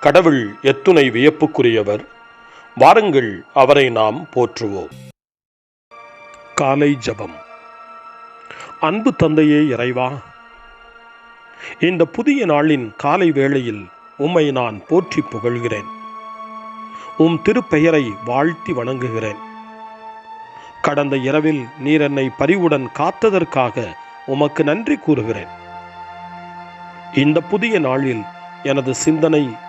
கடவுள் எத்துணை வியப்புக்குரியவர். வாருங்கள் அவரை நாம் போற்றுவோம். காலை ஜபம். அன்பு தந்தையே இறைவா இந்த புதிய நாளின் காலை வேளையில் உம்மை நான் போற்றி புகழ்கிறேன். உம் திருப்பெயரை வாழ்த்தி வணங்குகிறேன். கடந்த இரவில் நீர் என்னை பரிவுடன் காத்ததற்காக உமக்கு நன்றி கூறுகிறேன். இந்த புதிய நாளில் எனது சிந்தனை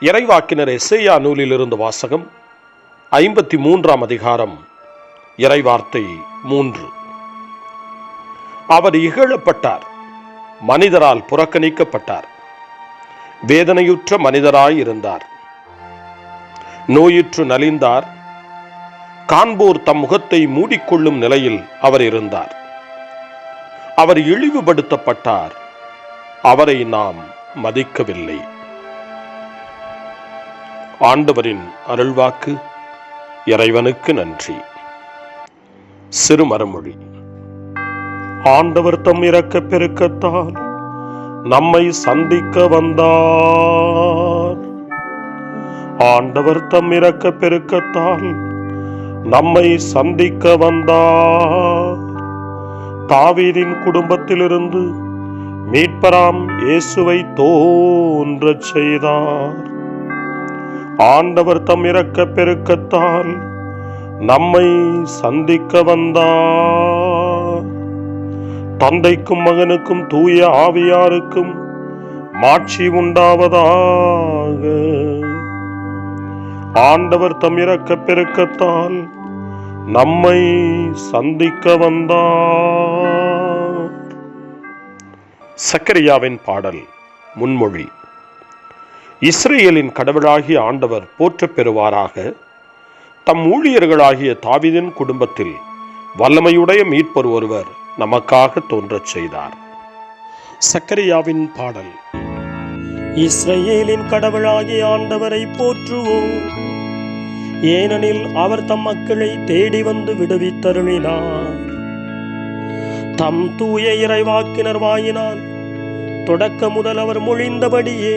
இறைவாக்கினர் எஸ்ஐயா நூலிலிருந்து வாசகம் ஐம்பத்தி மூன்றாம் அதிகாரம் இறைவார்த்தை மூன்று. அவர் இகழப்பட்டார் மனிதரால் புறக்கணிக்கப்பட்டார் வேதனையுற்ற மனிதராய் இருந்தார். நோயுற்று நலிந்தார் காண்போர் தம் முகத்தை மூடிக்கொள்ளும் நிலையில் அவர் இருந்தார். அவர் இழிவுபடுத்தப்பட்டார் அவரை நாம் மதிக்கவில்லை. ஆண்டவரின் அருள்வாக்கு இறைவனுக்கு நன்றி. சிறுமரமொழி. ஆண்டவர் தம் இறக்க பெருக்கத்தால் நம்மை சந்திக்க வந்தார். ஆண்டவர் தம் இறக்க பெருக்கத்தால் நம்மை சந்திக்க வந்தார். தாவீரின் குடும்பத்திலிருந்து மீட்பராம் இயேசுவை தோன்றச் செய்தார். ஆண்டவர் தம் இறக்க பெருக்கத்தால் நம்மை சந்திக்க வந்தார். தந்தைக்கும் மகனுக்கும் தூய ஆவியாருக்கும் மாட்சி உண்டாவதாக. ஆண்டவர் தம் இறக்க பெருக்கத்தால் நம்மை சந்திக்க வந்தார். சக்கரியாவின் பாடல் முன்மொழி. இஸ்ரேலின் கடவுளாகிய ஆண்டவர் போற்ற பெறுவாராக. தம் ஊழியர்களாகிய தாவிதின் குடும்பத்தில் வல்லமையுடைய மீட்பர் ஒருவர் நமக்காக தோன்றச் செய்தார். சக்கரியாவின் பாடல். இஸ்ரேலின் கடவுளாகிய ஆண்டவரை போற்றுவோம். ஏனெனில் அவர் தம் மக்களை தேடி வந்து விடுவித்தருளினார். தம் தூய இறைவாக்கினர் வாயினால் தொடக்க முதல் அவர் மொழிந்தபடியே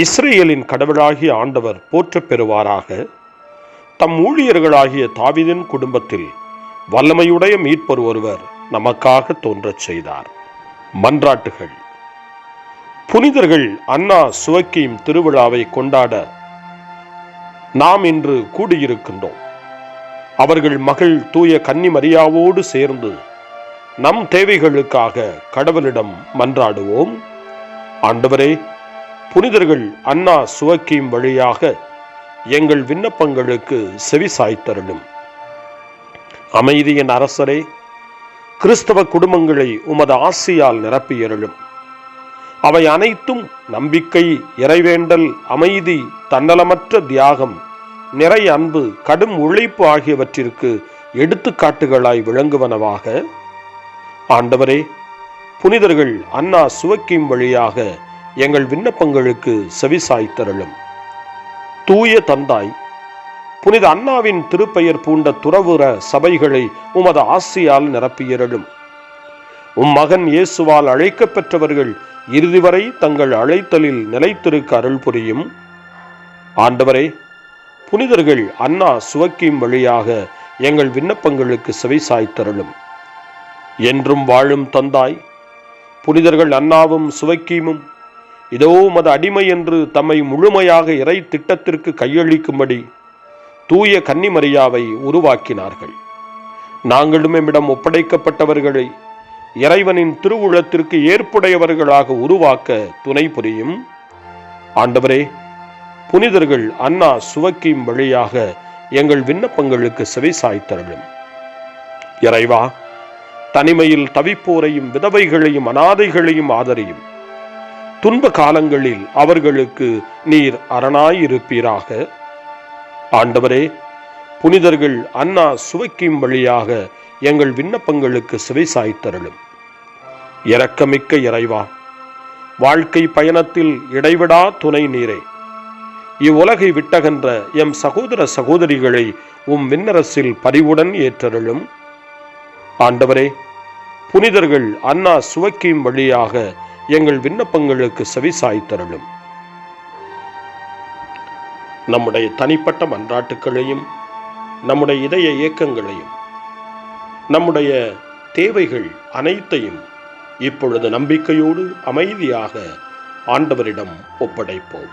இஸ்ரேலின் கடவுளாகிய ஆண்டவர் போற்றப் பெறுவாராக. தம் ஊழியர்களாகிய தாவிதின் குடும்பத்தில் வல்லமையுடைய மீட்பர் ஒருவர் நமக்காக தோன்றச் செய்தார். மன்றாட்டுகள். புனிதர்கள் அண்ணா சுவக்கியும் திருவிழாவை கொண்டாட நாம் இன்று கூடியிருக்கின்றோம். அவர்கள் மகள் தூய கன்னி மரியாவோடு சேர்ந்து நம் தேவைகளுக்காக கடவுளிடம் மன்றாடுவோம். ஆண்டவரே புனிதர்கள் அண்ணா சுவக்கியும் வழியாக எங்கள் விண்ணப்பங்களுக்கு செவி சாய்த்தருளும் அமைதியின் அரசரே கிறிஸ்தவ குடும்பங்களை உமது ஆசியால் நிரப்பியருளும் அவை அனைத்தும் நம்பிக்கை இறைவேண்டல் அமைதி தன்னலமற்ற தியாகம் நிறை அன்பு கடும் உழைப்பு ஆகியவற்றிற்கு எடுத்துக்காட்டுகளாய் விளங்குவனவாக. ஆண்டவரே புனிதர்கள் அண்ணா சுவக்கியும் வழியாக எங்கள் விண்ணப்பங்களுக்கு செவிசாய்த்தருளும் தூய தந்தாய் புனித அண்ணாவின் திருப்பெயர் பூண்ட துறவுற சபைகளை உமது ஆசியால் நிரப்பியருளும். உம் மகன் இயேசுவால் அழைக்கப் பெற்றவர்கள் இறுதி வரை தங்கள் அழைத்தலில் நிலைத்திருக்க அருள் புரியும். ஆண்டவரே புனிதர்கள் அண்ணா சுவக்கியும் வழியாக எங்கள் விண்ணப்பங்களுக்கு செவிசாய்த்தருளும் என்றும் வாழும் தந்தாய் புனிதர்கள் அண்ணாவும் சுவக்கியமும் இதோ மத அடிமை என்று தம்மை முழுமையாக இறை திட்டத்திற்கு கையளிக்கும்படி தூய கன்னிமரியாவை உருவாக்கினார்கள். நாங்களும் எம்மிடம் ஒப்படைக்கப்பட்டவர்களை இறைவனின் திருவுளத்திற்கு ஏற்புடையவர்களாக உருவாக்க துணை புரியும். ஆண்டவரே புனிதர்கள் அண்ணா சுவக்கியும் வழியாக எங்கள் விண்ணப்பங்களுக்கு செவி சாய்த்தருளும் இறைவா தனிமையில் தவிப்போரையும் விதவைகளையும் அனாதைகளையும் ஆதரியும். துன்ப காலங்களில் அவர்களுக்கு நீர் அரணாயிருப்பீராக. ஆண்டவரே புனிதர்கள் அண்ணா சுவைக்கும் வழியாக எங்கள் விண்ணப்பங்களுக்கு சுவை சாய்த்தருளும். இரக்கமிக்க இறைவா வாழ்க்கை பயணத்தில் இடைவிடா துணை நீரே. இவ்வுலகை விட்டகன்ற எம் சகோதர சகோதரிகளை உம் விண்ணரசில் பரிவுடன் ஏற்றருளும். ஆண்டவரே புனிதர்கள் அண்ணா சுவைக்கும் வழியாக எங்கள் விண்ணப்பங்களுக்கு செவி சாய்த்தருளும் நம்முடைய தனிப்பட்ட மன்றாட்டுக்களையும் நம்முடைய இதய இயக்கங்களையும் நம்முடைய தேவைகள் அனைத்தையும் இப்பொழுது நம்பிக்கையோடு அமைதியாக ஆண்டவரிடம் ஒப்படைப்போம்.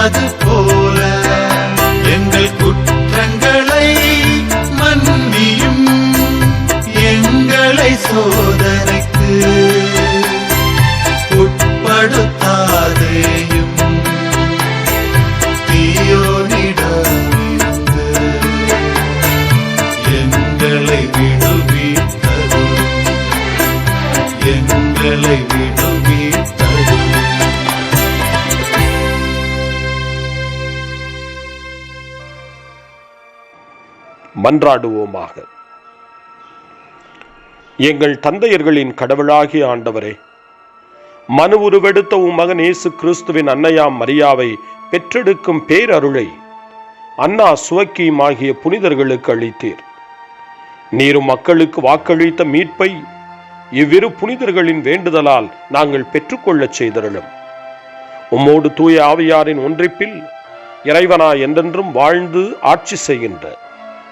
রাজপুত மன்றாடுவோமாக. எங்கள் தந்தையர்களின் கடவுளாகிய ஆண்டவரே மனு உருவெடுத்த உம் மகன் இயேசு கிறிஸ்துவின் அன்னையாம் மரியாவை பெற்றெடுக்கும் பேரருளை அண்ணா சுவக்கியும் ஆகிய புனிதர்களுக்கு அளித்தீர். நீரும் மக்களுக்கு வாக்களித்த மீட்பை இவ்விரு புனிதர்களின் வேண்டுதலால் நாங்கள் பெற்றுக்கொள்ளச் செய்தருளும். உம்மோடு தூய ஆவியாரின் ஒன்றிப்பில் இறைவனா என்றென்றும் வாழ்ந்து ஆட்சி செய்கின்ற